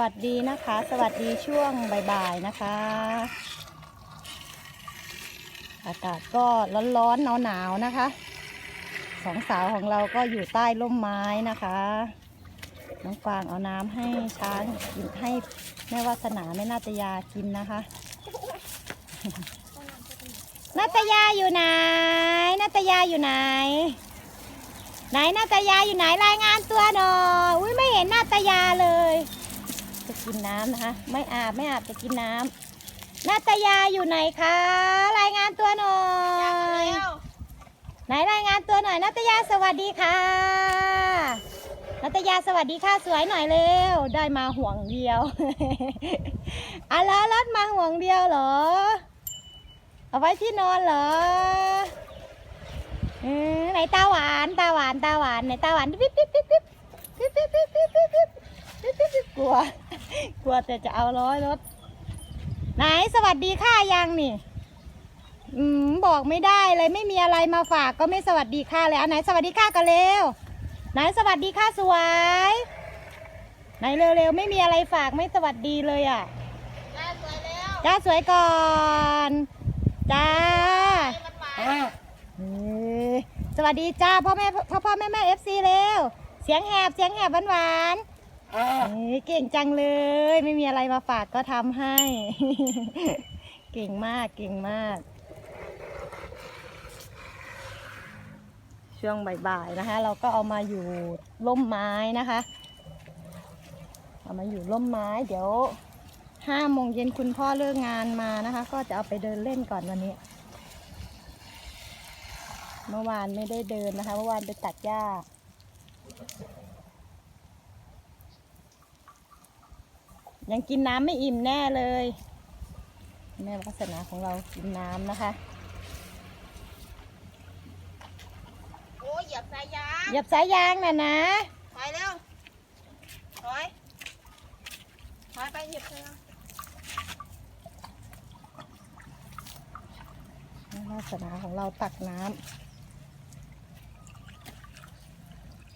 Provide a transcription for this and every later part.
วัสดีนะคะ สวัสดีช่วงบ่ายๆนะคะ อากาศก็ร้อนๆหนาวๆนะคะสองสาวของเราก็อยู่ใต้ร่มไม้นะคะ น้องฟางเอาน้ำให้ช้างกินให้แม่วาสนาแม่นาตยากินนะคะ นาตยาอยู่ไหน นาตยาอยู่ไหน ไหนนาตยาอยู่ไหนรายงานตัวหน่อยอุ้ยไม่เห็นนาตยาเลย กินน้ำนะคะ ไม่อาบไม่อาบจะกินน้ำนาตยาอยู่ไหนคะ รายงานตัวหน่อยไหนรายงานตัวหน่อยนาตยาสวัสดีค่ะนาตยาสวัสดีค่ะสวยหน่อยเร็ว ได้มาห่วงเดียวอะแล้วรถมาห่วงเดียวเหรอ เอาไว้ที่นอนเหรอเออไหนตาหวานตาหวานตาหวานไหนตาหวานปิ๊บปิ๊บปิ๊บปิ๊บปิ๊บปิ๊บปิ๊บ ปิ๊บปิ๊บปิ๊บปิ๊บปิ๊บปิ๊บกลัว กลัวแต่จะเอาร้อยรถ ไหนสวัสดีค่ะยังนี่ อืมบอกไม่ได้เลยไม่มีอะไรมาฝากก็ไม่สวัสดีค่ะเลยอันไหนสวัสดีค่ะกันเร็ว ไหนสวัสดีค่ะสวย ไหนเร็วๆไม่มีอะไรฝากไม่สวัสดีเลยอะจ้าสวยแล้วจ้าสวยก่อนจ้ามันหวานเอ้ยสวัสดีจ้าพ่อแม่พ่อพ่อแม่แม่เอฟซีเร็ว เสียงแหบเสียงแหบหวานหวานๆ เอ้ยเก่งจังเลย ไม่มีอะไรมาฝากก็ทำให้ เก่งมากเก่งมาก ช่วงบ่ายๆนะคะ เราก็เอามาอยู่ร่มไม้นะคะ เอามาอยู่ร่มไม้ เดี๋ยวห้าโมงเย็นคุณพ่อเลิกงานมานะคะ ก็จะเอาไปเดินเล่นก่อนวันนี้ เมื่อวานไม่ได้เดินนะคะ เมื่อวานไปตัดหญ้า ยังกินน้ำไม่อิ่มแน่เลยแม่วัสนาของเรากินน้ำนะคะโอ้ยเหยียบสายยางเหยียบสายยางน่ะนะถอยเร็วถอยถอยไปเหยียบสายยางแม่วาสนาของเราตักน้ำ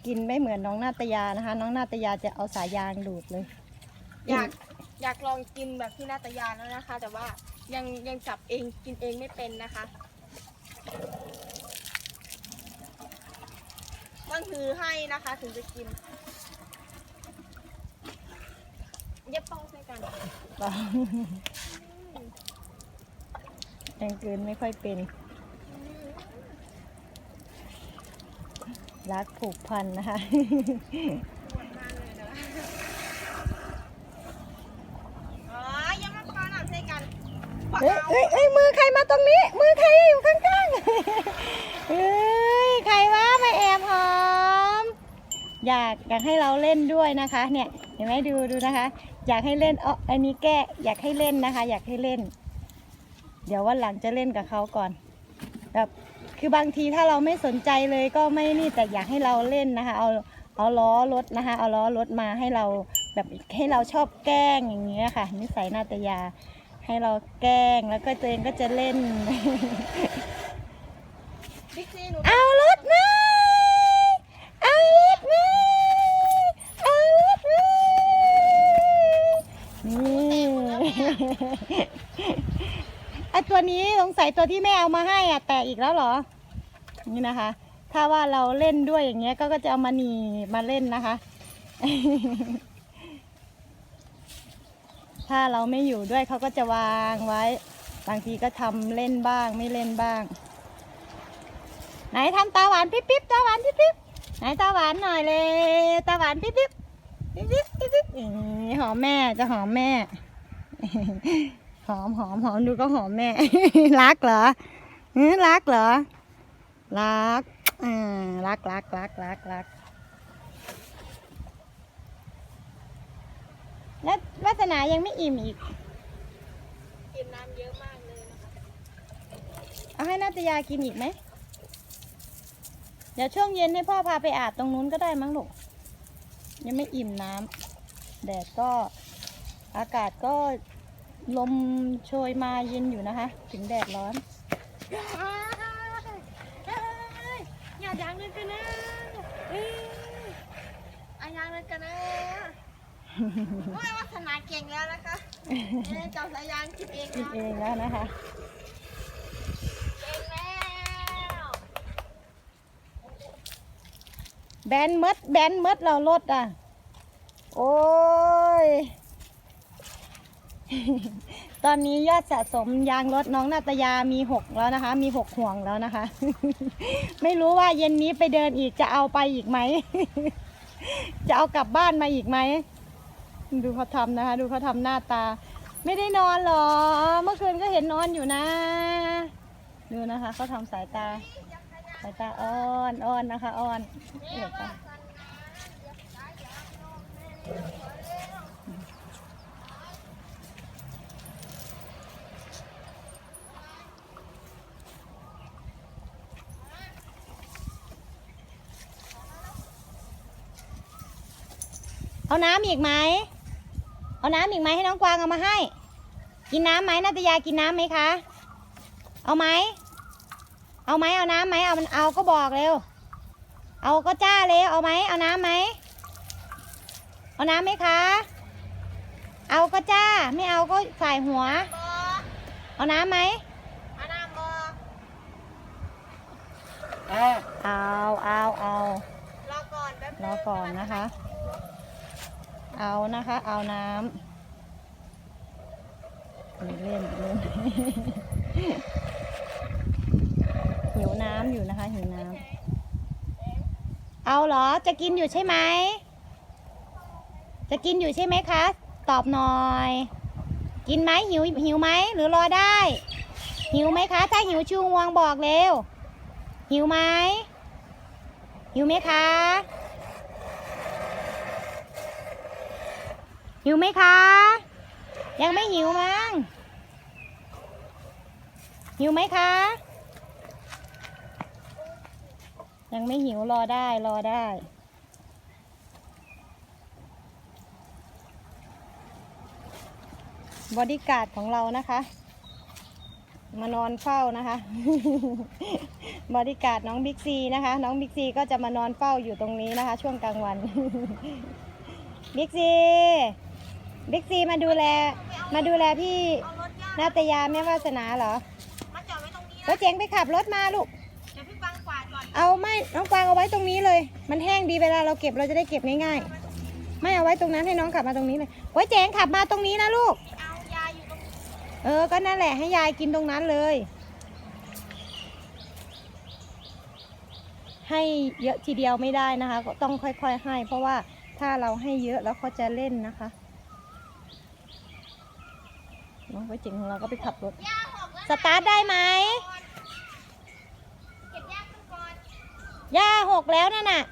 กินไม่เหมือนน้องนาตยานะคะ น้องนาตยาจะเอาสายยางดูดเลย อยาก อยากลองกินแบบที่นาตยาแล้วนะคะ แต่ว่ายังยังจับเองกินเองไม่เป็นนะคะต้องถือให้นะคะถึงจะกิน เย็บต้องใส่กันยังเกินไม่ค่อยเป็น รักผูกพันนะคะ ปวดมากเลยนะอ๋อยังมาปาหนักใส่กันปะ เอ้ย เอา เอ้ยเอ้ยมือใครมาตรงนี้ มือใครอยู่ข้างๆ เอ้ยใครว่ามาแอบหอม อยากอยากให้เราเล่นด้วยนะคะเนี่ยเห็นไหมดูดูนะคะ อยากให้เล่นเอ๋ออันนี้แก้อยากให้เล่นนะคะ อยากให้เล่น เดี๋ยววันหลังจะเล่นกับเขาก่อนแบบคือบางทีถ้าเราไม่สนใจเลยก็ไม่นี่แต่อยากให้เราเล่นนะคะ เอาเอาล้อรถนะคะ เอาล้อรถมาให้เราแบบให้เราชอบแกล้งอย่างเงี้ยค่ะ นิสัยนาตยา ให้เราแกล้งแล้วก็ตัวเองก็จะเล่นบิ๊กซีหนูเอารถมา ไอตัวนี้สงสัยตัวที่แม่เอามาให้อะแตกอีกแล้วเหรอ นี่นะคะ ถ้าว่าเราเล่นด้วยอย่างเงี้ย ก็ก็จะเอามาหนีมาเล่นนะคะ ถ้าเราไม่อยู่ด้วยเขาก็จะวางไว้ บางทีก็ทำเล่นบ้างไม่เล่นบ้าง ไหนทำตาหวานปิ๊บปิ๊บตาหวานปิ๊บปิ๊บไหนตาหวานหน่อยเลย ตาหวานปิ๊บปิ๊บปิ๊บปิ๊บปิ๊บหอมแม่จะหอมแม่ หอมหอมหอมดูก็หอมแม่ รักเหรอหือรักเหรอ รักอ่ารักรักรักรักรักแล้ววาสนายังไม่อิ่มอีก กินน้ำเยอะมากเลยนะคะเอาให้นาตยากินอีกไหม เดี๋ยวช่วงเย็นให้พ่อพาไปอาบตรงนู้นก็ได้มั้งลูก ยังไม่อิ่มน้ำแดดก็ อากาศก็ลมโชยมาเย็นอยู่นะคะ ถึงแดดร้อนอย่าดังเลยกันนะเอ้ยอายางเลยกันนะโอ้ยวัฒนาเก่งแล้วนะคะเอ๊ะจับสายยางกินเองกินแล้วเองแล้วนะคะเก่งแล้วแบนมดแบนมดเรารถอะ โอ้ย ตอนนี้ยอดสะสมยางรถน้องนาตยามีหกแล้วนะคะ มีหกห่วงแล้วนะคะ ไม่รู้ว่าเย็นนี้ไปเดินอีกจะเอาไปอีกไหม จะเอากลับบ้านมาอีกไหม ดูเขาทำนะคะ ดูเขาทำหน้าตา ไม่ได้นอนหรอ เมื่อคืนก็เห็นนอนอยู่นะ ดูนะคะเขาทำสายตา สายตาอ้อนอ้อนนะคะอ้อนเดี๋ยวไป เอาน้ำอีกไหม เอาน้ำอีกไหมให้น้องกวางเอามาให้ กินน้ำไหมนาตยากินน้ำไหมคะ เอาไหม เอาไหมเอาน้ำไหมเอามันเอาก็บอกเร็ว เอาก็จ้าเร็วเอาไหมเอาน้ำไหม เอาน้ำไหมคะ เอาก็จ้าไม่เอาก็ใส่หัวบอเอาน้ำไหมอาน้ำบอเอาเอาเอารอก่อนแป๊บรอก่อนนะคะ เอานะคะ เอาน้ำเล่นเล่นหิวน้ำอยู่นะคะหิวน้ำเอาเหรอจะกินอยู่ใช่ไหมจะกินอยู่ใช่ไหมคะ ตอบหน่อย กินไหมหิวหิวไหมหรือรอได้ หิวไหมคะ ถ้าหิวชูงวงบอกเร็วหิวไหมหิวไหมคะ หิวไหมคะ ยังไม่หิวมั้งหิวไหมคะ ยังไม่หิวรอได้รอได้บอดี้การ์ดของเรานะคะ มานอนเฝ้านะคะบอดี้การ์ดน้องบิ๊กซีนะคะ น้องบิ๊กซีก็จะมานอนเฝ้าอยู่ตรงนี้นะคะ ช่วงกลางวันบิ๊กซี บิ๊กซีมาดูแลมาดูแลพี่เอารถย่านาตยาแม่วาสนาเหรอมาจอดไว้ตรงนี้ก็นะเจ๋งไปขับรถมาลูก เดี๋ยวพี่ฟังกวาดก่อนเอาไม่น้องกวางเอาไว้ตรงนี้เลย มันแห้งดีเวลาเราเก็บเราจะได้เก็บง่ายๆ ไม่เอาไว้ตรงนั้นให้น้องขับมาตรงนี้เลยไว้เจ๋งขับมาตรงนี้นะลูก เอายาอยู่ตรงนี้เออ ก็นั่นแหละให้ยายกินตรงนั้นเลย ให้เยอะทีเดียวไม่ได้นะคะ ก็ต้องค่อยๆให้ เพราะว่าถ้าเราให้เยอะแล้วเขาจะเล่นนะคะ น้องไว้เจ๋งของเราก็ไปขับรถ สตาร์ทได้ไหมเก็บยาขึ้นก่อนย่าหกแล้วนั่นน่ะ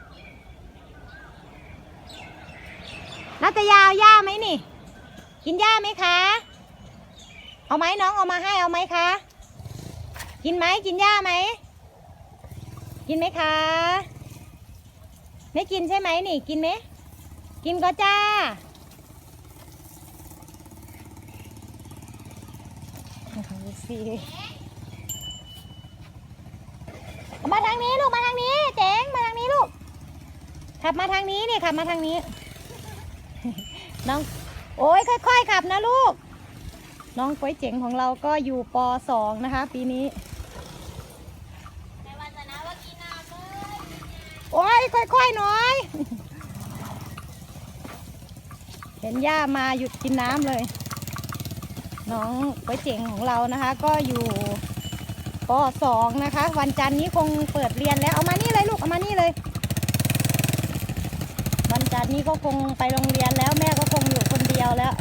นัตยาเอาย่าไหมนี่ กินย่าไหมคะ เอาไหมน้องเอามาให้เอาไหมคะ กินไหมกินย่าไหม กินไหมคะ ไม่กินใช่ไหมนี่ กินไหม กินก็จ้า ดูสิมาทางนี้ลูกมาทางนี้ เจ๋งมาทางนี้ลูก ขับมาทางนี้นี่ขับมาทางนี้ น้อง โอ้ยค่อย ๆ ขับนะลูก น้องก๋วยเจ๋งของเราก็อยู่ปสองนะคะ ปีนี้โอ้ยค่อยๆหน่อย เห็นย่ามาหยุดกินน้ำเลย น้องก๋วยเจ๋งของเรานะคะ ก็อยู่ปสองนะคะ วันจันทร์นี้คงเปิดเรียนแล้วเอามานี่เลยลูกเอามานี่เลย วันจันทร์นี้ก็คงไปโรงเรียนแล้วแม่ก็คงอยู่คนเดียวแล้ว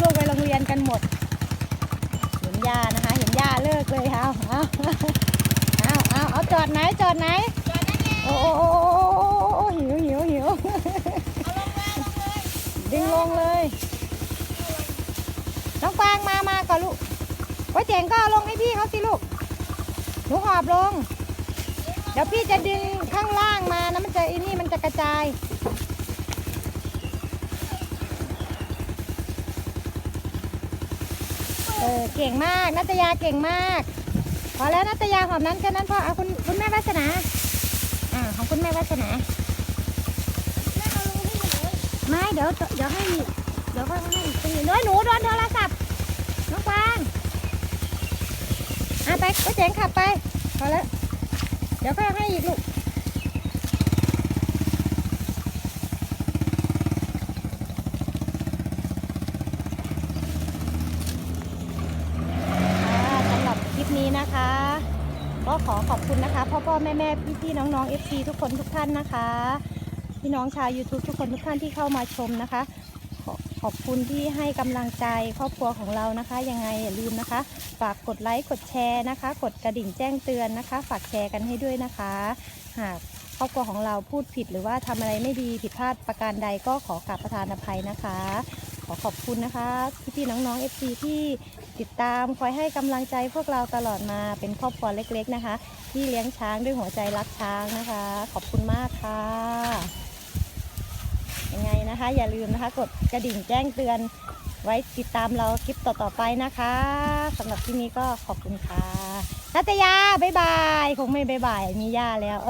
ลูกๆไปโรงเรียนกันหมด เห็นย่านะคะ เห็นย่าเลิกเลยเอาเอาเอาเอาจอดไหนจอดไหนจอดได้ไงโอ้โอ้ ก่อนลูกไว้เจ๋งก็ลงให้พี่เขาสิลูก หนูหอบลง เดี๋ยวพี่จะดึงข้างล่างมานะมันจะไอ้นี่มันจะกระจาย เออเก่งมากนัตยาเก่งมาก พอแล้วนัตยาหอมนั้นแค่นั้นพอเอาคุณคุณแม่วาสนาอ่าของคุณแม่วาสนาแม่เอาลงให้หนูเลยไม่เดี๋ยวเดี๋ยวให้หนูโดนโทรศัพท์ น้องกวางอะไปก็เจ๋งขับไปพอแล้วเดี๋ยวค่อยให้อีกลูกสำหรับคลิปนี้นะคะ ก็ขอขอบคุณนะคะพ่อพ่อแม่แม่พี่พี่น้องน้องเอฟซีทุกคนทุกท่านนะคะ พี่น้องชาว YouTube ทุกคนทุกท่านที่เข้ามาชมนะคะ ขอบคุณที่ให้กำลังใจครอบครัวของเรานะคะ ยังไงอย่าลืมนะคะ ฝากกดไลค์กดแชร์นะคะ กดกระดิ่งแจ้งเตือนนะคะ ฝากแชร์กันให้ด้วยนะคะ หากครอบครัวของเราพูดผิดหรือว่าทำอะไรไม่ดีผิดพลาดประการใดก็ขอกราบประทานอภัยนะคะ ขอขอบคุณนะคะพี่ๆน้องๆ FC ที่ติดตามคอยให้กำลังใจพวกเราตลอดมาเป็นครอบครัวเล็ก ๆนะคะ ที่เลี้ยงช้างด้วยหัวใจรักช้างนะคะ ขอบคุณมากค่ะ ยังไงนะคะ อย่าลืมนะคะ กดกระดิ่งแจ้งเตือน ไว้ติดตามเราคลิปต่อๆไปนะคะสำหรับที่นี้ก็ขอบคุณค่ะนัตยาบ๊ายบาย คงไม่บ๊ายบายมีย่าแล้ว